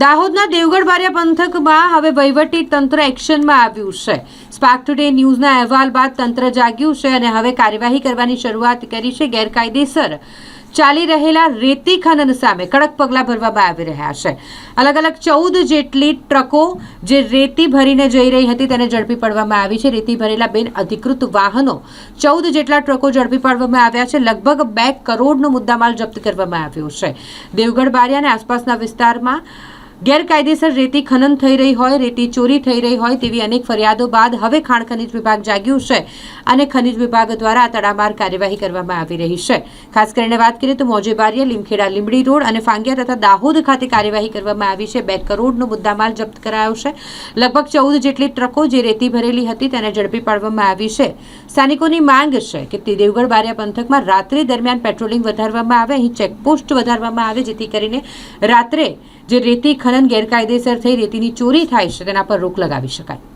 દાહોદના દેવગઢ બારિયા પંથકમાં હવે વહીવટી તંત્ર એક્શનમાં આવ્યું છે. સ્પાર્ક ટુડે ન્યૂઝના અહેવાલ બાદ તંત્ર જાગ્યું છે અને હવે કાર્યવાહી કરવાની શરૂઆત કરી છે ગેરકાયદેસર. ચાલી રહેલા રેતી ખનન સામે કડક પગલાં ભરવામાં આવી રહ્યા છે. અલગ અલગ ચૌદ જેટલી ટ્રકો જે રેતી ભરીને જઈ રહી હતી તેને ઝડપી પાડવામાં આવી છે. રેતી ભરેલા બિન અધિકૃત વાહનો ચૌદ જેટલા ટ્રકો ઝડપી પાડવામાં આવ્યા છે. લગભગ બે કરોડનો મુદ્દામાલ જપ્ત કરવામાં આવ્યો છે. દેવગઢ બારિયા અને આસપાસના વિસ્તારમાં ગેરકાયદેસર રેતી ખનન થઈ રહી હોય, રેતી ચોરી થઈ રહી હોય તેવી અનેક ફરિયાદો બાદ હવે ખાણ ખનિજ વિભાગ જાગ્યું છે અને ખનિજ વિભાગ દ્વારા આ તડામાર કાર્યવાહી કરવામાં આવી રહી છે. ખાસ કરીને વાત કરીએ તો મોજેબારિયા લીમખેડા લીમડી રોડ અને ફાંગિયા તથા દાહોદ ખાતે કાર્યવાહી કરવામાં આવી છે. બે કરોડનો મુદ્દામાલ જપ્ત કરાયો છે. લગભગ ચૌદ જેટલી ટ્રકો જે રેતી ભરેલી હતી તેને ઝડપી પાડવામાં આવી છે. સ્થાનિકોની માંગ છે કે તે દેવગઢ બારિયા પંથકમાં રાત્રિ દરમિયાન પેટ્રોલિંગ વધારવામાં આવે, અહીં ચેકપોસ્ટ વધારવામાં આવે, જેથી કરીને રાત્રે જે રેતી ખનન ગેરકાયદેસર થઈ રેતીની ચોરી થાય છે તેના પર રોક લગાવી શકાય.